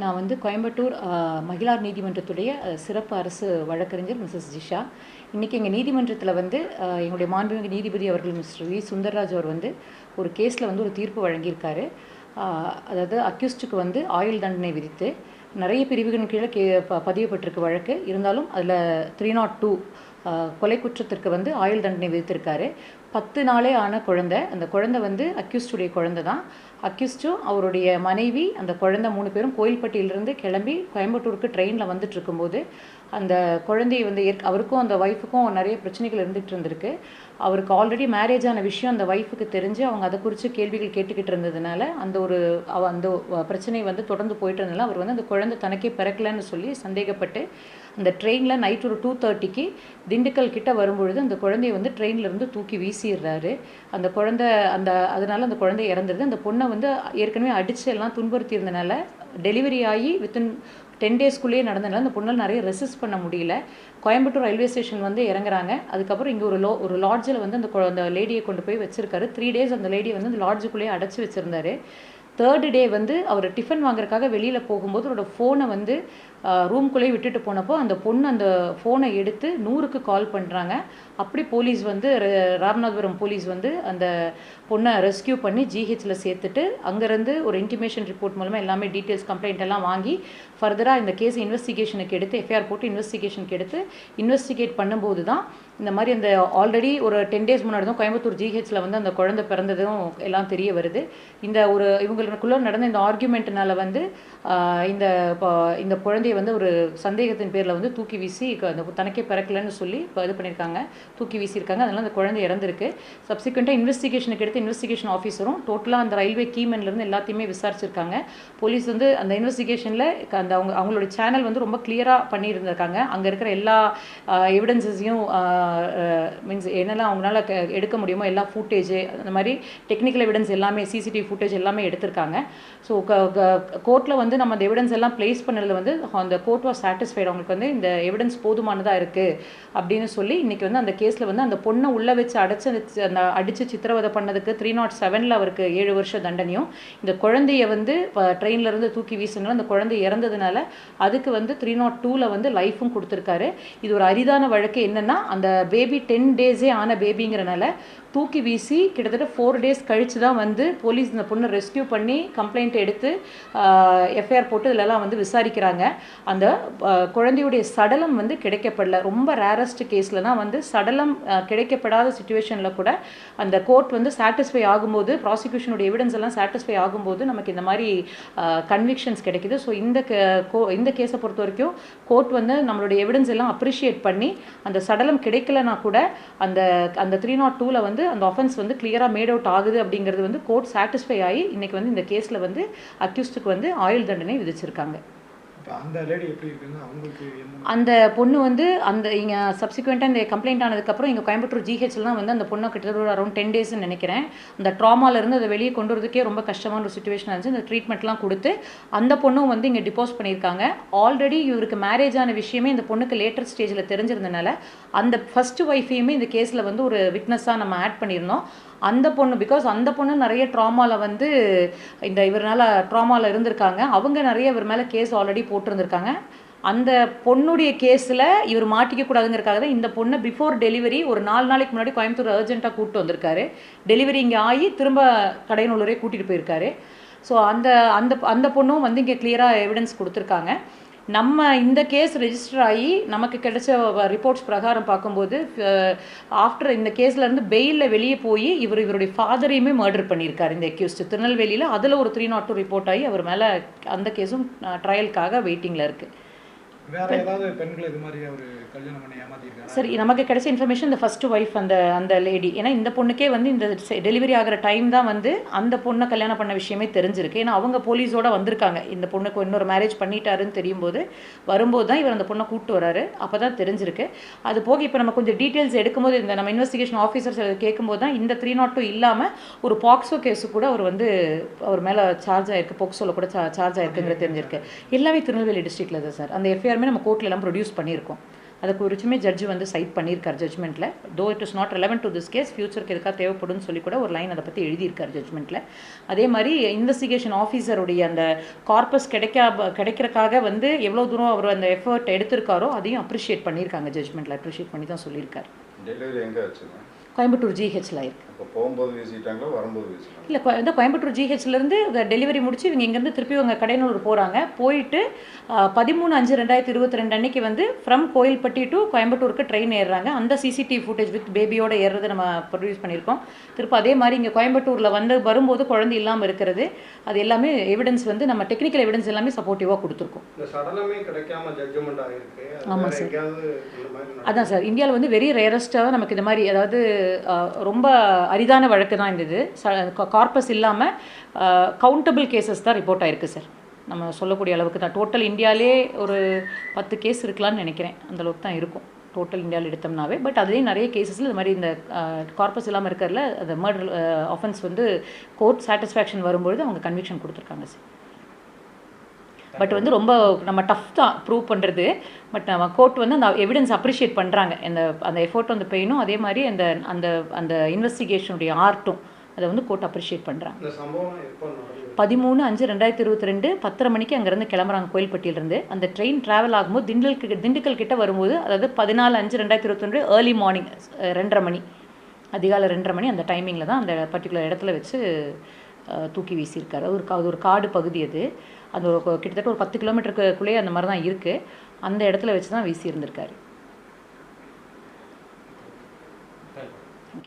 நான் வந்து கோயம்புத்தூர் மகிளார் மகிழார் நீதிமன்றத்துடைய சிறப்பு அரசு வழக்கறிஞர் மிஸ்ஸஸ் ஜிஷா. இன்றைக்கி எங்கள் நீதிமன்றத்தில் வந்து எங்களுடைய மாண்புமிகு நீதிபதி அவர்கள் மிஸ்டர் வி. சுந்தர்ராஜ் அவர் வந்து ஒரு கேஸில் வந்து ஒரு தீர்ப்பு வழங்கியிருக்காரு. அதாவது அக்யூஸ்டுக்கு வந்து ஆயுள் தண்டனை விதித்து நிறைய பிரிவுகளின் கீழே கே ப பதியப்பட்டிருக்கு வழக்கு. இருந்தாலும் அதில் த்ரீ நாட் டூ கொலை குற்றத்திற்கு வந்து ஆயுள் தண்டனை விதித்திருக்காரு. பத்து நாளே ஆன குழந்தை. அந்த குழந்தை வந்து அக்யூஸ்டுடைய குழந்தை தான். அக்யூஸ்டும் அவருடைய மனைவி அந்த குழந்தை மூணு பேரும் கோயில்பட்டியிலிருந்து கிளம்பி கோயம்புத்தூருக்கு ட்ரெயினில் வந்துட்டு இருக்கும்போது அந்த குழந்தையை வந்து ஏற்க அவருக்கும் அந்த ஒய்ஃபுக்கும் நிறைய பிரச்சனைகள் இருந்துகிட்டு இருந்திருக்கு. அவருக்கு ஆல்ரெடி மேரேஜ் ஆன விஷயம் அந்த ஒய்ஃபுக்கு தெரிஞ்சு அவங்க அதை குறித்து கேள்விகள் கேட்டுக்கிட்டு இருந்ததுனால அந்த ஒரு அந்த பிரச்சனை வந்து தொடர்ந்து போயிட்டு இருந்ததுனால அவர் வந்து அந்த குழந்தை தனக்கே பிறக்கலன்னு சொல்லி சந்தேகப்பட்டு அந்த ட்ரெயினில் நைட் ஒரு டூ தேர்ட்டிக்கு திண்டுக்கல் கிட்ட வரும்பொழுது அந்த குழந்தைய வந்து ட்ரெயினில் இருந்து தூக்கி வீசி வீசிடுறாரு அந்த குழந்தை அந்த அதனால அந்த குழந்தை இறந்துருது. அந்த பொண்ணை வந்து ஏற்கனவே அடிச்சு எல்லாம் துன்புறுத்தி இருந்தனால டெலிவரி ஆகி வித்தின் டென் டேஸ்க்குள்ளேயே நடந்ததுனால அந்த பொண்ணால் நிறைய ரெசிஸ்ட் பண்ண முடியல. கோயம்புத்தூர் ரயில்வே ஸ்டேஷன் வந்து இறங்குறாங்க. அதுக்கப்புறம் இங்கே ஒரு லோ ஒரு லாட்ஜில் வந்து அந்த அந்த லேடியை கொண்டு போய் வச்சிருக்காரு. த்ரீ டேஸ் அந்த லேடியை வந்து அந்த லாட்ஜுக்குள்ளேயே அடைச்சி வச்சிருந்தாரு. தேர்டு டே வந்து அவர் டிஃபன் வாங்குறதுக்காக வெளியில் போகும்போது அவரோட ஃபோனை வந்து ரூம்குள்ளேயே விட்டுட்டு போனப்போ அந்த பொண்ணு அந்த ஃபோனை எடுத்து நூறுக்கு கால் பண்ணுறாங்க அப்படி போலீஸ் வந்து ர- ராமநாதபுரம் போலீஸ் வந்து அந்த பொண்ணை ரெஸ்கியூ பண்ணி ஜிஹெச்சில் சேர்த்துட்டு அங்கேருந்து ஒரு இன்டிமேஷன் ரிப்போர்ட் மூலமாக எல்லாமே டீட்டெயில்ஸ் கம்ப்ளைண்ட் எல்லாம் வாங்கி ஃபர்தராக இந்த கேஸ் இன்வெஸ்டிகேஷனுக்கு எடுத்து எஃப்ஐஆர் போட்டு இன்வெஸ்டிகேஷனுக்கு எடுத்து இன்வெஸ்டிகேட் பண்ணும்போது தான் இந்த மாதிரி அந்த ஆல்ரெடி ஒரு டென் டேஸ் முன்னாடி தான் கோயம்புத்தூர் ஜிஹெச்சில் வந்து அந்த குழந்தை பிறந்ததும் எல்லாம் தெரிய வருது. இந்த ஒரு இவங்களுக்குள்ள நடந்த இந்த ஆர்கியூமெண்ட்னால வந்து இந்த இந்த குழந்தைய வந்து ஒரு சந்தேகத்தின் பேரில் வந்து தூக்கி வீசி அந்த தனக்கே பிறக்கலன்னு சொல்லி இப்போ இது பண்ணியிருக்காங்க தூக்கி வீசியிருக்காங்க. அதனால் அந்த குழந்தை இறந்துருக்கு. சப்சிக்வெண்ட்டாக இன்வெஸ்டிகேஷனுக்கு எடுத்து இன்வெஸ்டிகேஷன் ஆஃபீஸரும் டோட்டலாக அந்த ரயில்வே கீமன்லேருந்து எல்லாத்தையுமே விசாரிச்சிருக்காங்க. போலீஸ் வந்து அந்த இன்வெஸ்டிகேஷனில் அந்த அவங்க அவங்களோட சேனல் வந்து ரொம்ப கிளியராக பண்ணியிருந்திருக்காங்க. அங்கே இருக்கிற எல்லா எவிடன்சஸையும் மீன்ஸ் என்னெல்லாம் அவங்களால க- எடுக்க முடியுமோ எல்லா ஃபுட்டேஜ் அந்த மாதிரி டெக்னிக்கல் எவிடன்ஸ் எல்லாமே சிசிடிவி ஃபுட்டேஜ் எல்லாமே எடுத்திருக்காங்க. ஸோ கோர்ட்டில் வந்து நம்ம அந்த எவிடன்ஸ் எல்லாம் ப்ளேஸ் பண்ணதில் வந்து அந்த கோர்ட் வாஸ் சாட்டிஸ்ஃபைடு அவங்களுக்கு வந்து இந்த எவிடன்ஸ் போதுமானதாக இருக்குது அப்படின்னு சொல்லி இன்றைக்கி வந்து அந்த கேஸில் வந்து அந்த பொண்ணை உள்ளே வச்சு அடைச்சு அந்த அந்த அடித்து சித்திரவதை பண்ணதுக்கு த்ரீ நாட் செவனில் அவருக்கு ஏழு வருஷம் தண்டனையும் இந்த குழந்தைய வந்து இப்போ ட்ரெயின்ல இருந்து தூக்கி வீசினால அந்த குழந்தை இறந்ததுனால அதுக்கு வந்து த்ரீ நாட் டூவில் வந்து லைஃபும் கொடுத்துருக்காரு. இது ஒரு அரிதான வழக்கு என்னென்னா அந்த பேபி டென் டேஸே ஆன பேபிங்கிறனால தூக்கி வீசி கிட்டத்தட்ட ஃபோர் டேஸ் கழித்து தான் வந்து போலீஸ் இந்த பொண்ணை ரெஸ்கியூ பண்ணி கம்ப்ளைண்ட் எடுத்து எஃப்ஐஆர் போட்டு இதிலலாம் வந்து விசாரிக்கிறாங்க. அந்த குழந்தையுடைய சடலம் வந்து கிடைக்கப்படல. ரொம்ப ரேரஸ்ட் கேஸில் தான் வந்து சடலம் கிடைக்கப்படாத சுச்சுவேஷனில் கூட அந்த கோர்ட் வந்து சாட்டிஸ்ஃபை ஆகும்போது ப்ராசிக்யூஷனுடைய எவிடன்ஸ் எல்லாம் சாட்டிஸ்ஃபை ஆகும்போது நமக்கு இந்த மாதிரி கன்விக்ஷன்ஸ் கிடைக்குது. ஸோ இந்த கே- கோ- இந்த கேஸை பொறுத்த வரைக்கும் கோர்ட் வந்து நம்மளுடைய எவிடன்ஸ் எல்லாம் அப்ரிஷியேட் பண்ணி அந்த சடலம் கிடைக்கலனா கூட அந்த அந்த த்ரீ நாட் டூவில் வந்து அந்த ஆஃபென்ஸ் வந்து கிளியராக மேட் அவுட் ஆகுது அப்படிங்கிறது வந்து கோர்ட் சாட்டிஸ்ஃபை ஆகி இன்னைக்கு வந்து இந்த கேஸில் வந்து அக்யூஸ்டுக்கு வந்து ஆயுள் தண்டனை விதிச்சிருக்காங்க. அந்த லேடி எப்படி அவங்களுக்கு அந்த பொண்ணு வந்து அந்த இங்கே சப்சிக்வெண்ட்டாக இந்த கம்ப்ளைண்ட் ஆனதுக்கப்புறம் இங்கே கோயம்புத்தூர் ஜிஹெச்சில் தான் வந்து அந்த பொண்ணை கிட்டத்தட்ட அரௌண்ட் டென் டேஸ்னு நினைக்கிறேன். அந்த ட்ராமாலேருந்து அதை வெளியே கொண்டு வரதுக்கே ரொம்ப கஷ்டமான ஒரு சுச்சுவேஷன் இருந்துச்சு. இந்த ட்ரீட்மெண்ட்லாம் கொடுத்து அந்த பொண்ணும் வந்து இங்கே டிப்போஸ் பண்ணியிருக்காங்க. ஆல்ரெடி இவருக்கு மேரேஜ் ஆன விஷயமே இந்த பொண்ணுக்கு லேட்டர் ஸ்டேஜில் தெரிஞ்சிருந்தனால அந்த ஃபர்ஸ்ட் ஒய்ஃபையுமே இந்த கேஸில் வந்து ஒரு விட்னஸாக நம்ம ஆட் பண்ணியிருந்தோம். அந்த பொண்ணு பிகாஸ் அந்த பொண்ணு நிறைய ட்ராமாவில் வந்து இந்த இவரால் ட்ராமாவில் இருந்திருக்காங்க. அவங்க நிறைய இவர் மேலே கேஸ் ஆல்ரெடி போட்டிருந்திருக்காங்க. அந்த பொண்ணுடைய கேஸில் இவர் மாட்டிக்கக்கூடாதுங்கிறக்காக தான் இந்த பொண்ணை பிஃபோர் டெலிவரி ஒரு நாலு நாளைக்கு முன்னாடி கோயம்புத்தூர் அர்ஜென்ட்டாக கூப்பிட்டு வந்திருக்காரு. டெலிவரி இங்கே ஆகி திரும்ப கடையனூரே கூட்டிகிட்டு போயிருக்காரு. ஸோ அந்த அந்த அந்த பொண்ணும் வந்து இங்கே கிளியராக எவிடன்ஸ் கொடுத்துருக்காங்க. நம்ம இந்த கேஸ் ரெஜிஸ்டர் ஆகி நமக்கு கிடைச்ச ரிப்போர்ட்ஸ் பிரகாரம் பார்க்கும்போது ஆஃப்டர் இந்த கேஸ்லேருந்து பெயிலில் வெளியே போய் இவர் இவருடைய ஃபாதரையுமே மர்டர் பண்ணியிருக்காரு இந்த அக்யூஸ்ட் திருநெல்வேலியில் அதில் ஒரு த்ரீ நாட் டூ ரிப்போர்ட் ஆகி அவர் மேலே அந்த கேஸும் ட்ரையலுக்காக வெயிட்டிங்கில் இருக்குது சரி நமக்கு கிடைச்ச இன்ஃபர்மேஷன் இந்த ஃபர்ஸ்ட் ஒய்ஃப் அந்த அந்த லேடி ஏன்னா இந்த பொண்ணுக்கே வந்து இந்த டெலிவரி ஆகிற டைம் தான் வந்து அந்த பொண்ணை கல்யாணம் பண்ண விஷயமே தெரிஞ்சிருக்கு. ஏன்னா அவங்க போலீஸோட வந்திருக்காங்க. இந்த பொண்ணுக்கு இன்னொரு மேரேஜ் பண்ணிட்டாருன்னு தெரியும் போது வரும்போது தான் இவர் அந்த பொண்ணை கூப்பிட்டு வராரு. அப்போ தான் தெரிஞ்சிருக்கு. அது போக இப்போ நம்ம கொஞ்சம் டீட்டெயில்ஸ் எடுக்கும்போது இந்த நம்ம இன்வெஸ்டிகேஷன் ஆஃபீஸர்ஸ் கேட்கும்போது தான் இந்த த்ரீ நாட் டூ இல்லாமல் ஒரு பாக்ஸோ கேஸு கூட அவர் வந்து அவர் மேலே சார்ஜ் ஆயிருக்கு. போக்சோவில் கூட சார்ஜ் ஆயிருக்குங்கிற தெரிஞ்சிருக்கு. எல்லாமே திருநெல்வேலி டிஸ்ட்ரிக்டில் தான் சார் அந்த எஃப்ஐஆருமே நம்ம கோர்ட்ல எல்லாம் ப்ரொடியூஸ் பண்ணியிருக்கோம். அதை குறிச்சுமே ஜட்ஜ் வந்து சைட் பண்ணியிருக்கார் ஜட்மெண்ட்டில் though it is not relevant to this case ஃபியூச்சருக்கு எதுக்காக தேவைப்படும்னு சொல்லி கூட ஒரு லைன் அதை பற்றி எழுதியிருக்கார் ஜட்மெண்ட்டில் அதே மாதிரி இன்வெஸ்டிகேஷன் ஆஃபீஸருடைய அந்த கார்பஸ் கிடைக்கா கிடைக்கிறக்காக வந்து எவ்வளோ தூரம் அவர் அந்த எஃபர்ட் எடுத்திருக்காரோ அதையும் அப்ரிஷியேட் பண்ணியிருக்காங்க ஜட்மெண்ட்டில் அப்ரிஷியேட் பண்ணி தான் சொல்லியிருக்காரு. டெலிவரி எங்கே கோயம்புத்தூர் ஜிஹெச்சில் இருக்கு. இப்போ போகும்போது வீசிட்டாங்களா வரும்போது வீசிட்டாங்களா இல்லை இந்த கோயம்புத்தூர் ஜிஹெச்லேருந்து டெலிவரி முடிச்சு இவங்க இங்கேருந்து திருப்பி இவங்க கடையனூர் போகிறாங்க போயிட்டு பதிமூணு அஞ்சு ரெண்டாயிரத்தி இருபத்தி ரெண்டு அன்னைக்கு வந்து ஃப்ரம் கோயில்பட்டி டு கோயம்புத்தூருக்கு ட்ரெயின் ஏறுறாங்க. அந்த சிசிடிவி ஃபுட்டேஜ் வித் பேபியோட ஏறுறது நம்ம ப்ரொடியூஸ் பண்ணியிருக்கோம். திருப்ப அதே மாதிரி இங்கே கோயம்புத்தூரில் வந்து வரும்போது குழந்தை இல்லாமல் இருக்கிறது. அது எல்லாமே எவிடன்ஸ் வந்து நம்ம டெக்னிக்கல் எவிடன்ஸ் எல்லாமே சப்போர்ட்டிவாக கொடுத்துருக்கோம். இந்த சடலமே கிடைக்காம ஜட்ஜ்மெண்ட் ஆகிருக்கு அது ஆமா வேற சார். அதான் சார். இந்தியாவில் வந்து வெரி ரேரஸ்ட்டாக நமக்கு இந்த மாதிரி அதாவது ரொம்ப அரிதான வழக்கு தான் இந்த இது. கார்பஸ் இல்லாமல் கவுண்டபிள் கேசஸ் தான் ரிப்போர்ட் ஆயிருக்கு சார் நம்ம சொல்லக்கூடிய அளவுக்கு தான். டோட்டல் இந்தியாவிலே ஒரு பத்து கேஸ் இருக்கலாம்னு நினைக்கிறேன். அந்தளவுக்கு தான் இருக்கும். டோட்டல் இந்தியாவில் எடுத்தோம்னாவே. பட் அதுலேயும் நிறைய கேசஸில் இந்த மாதிரி இந்த கார்பஸ் இல்லாமல் இருக்கிறதுல அந்த மர்டர் ஆஃபென்ஸ் வந்து கோர்ட் சாட்டிஸ்ஃபேக்ஷன் வரும்பொழுது அவங்க கன்விக்ஷன் கொடுத்துருக்காங்க சார் பட் வந்து ரொம்ப நம்ம டஃப் தான் ப்ரூவ் பண்ணுறது பட் நம்ம கோர்ட் வந்து அந்த எவிடன்ஸ் அப்ரிஷியேட் பண்ணுறாங்க அந்த அந்த எஃபோர்ட் வந்து பெயினும் அதே மாதிரி அந்த அந்த அந்த இன்வெஸ்டிகேஷனுடைய ஆர்ட்டும் அதை வந்து கோர்ட் அப்ரிஷியேட் பண்ணுறாங்க பதிமூணு அஞ்சு ரெண்டாயிரத்தி இருபத்தி ரெண்டு பத்தரை மணிக்கு அங்கேருந்து கிளம்புறாங்க கோயில்பட்டியிலேருந்து. அந்த ட்ரெயின் ட்ராவல் ஆகும்போது திண்டுக்கல் திண்டுக்கல் கிட்ட வரும்போது அதாவது பதினாலு அஞ்சு ரெண்டாயிரத்தி இருபத்தி ரெண்டு ஏர்லி மார்னிங் ரெண்டரை மணி அதிகாலை ரெண்டரை மணி அந்த டைமிங்கில் தான் அந்த பர்டிகுலர் இடத்துல வச்சு தூக்கி வீசியிருக்காரு. ஒரு கா- அது ஒரு காடு பகுதி அது. அந்த ஒரு கிட்டத்தட்ட ஒரு பத்து கிலோமீட்டருக்குள்ளேயே அந்த மாதிரி தான் இருக்குது அந்த இடத்துல வச்சு தான் வீசியிருந்திருக்காரு.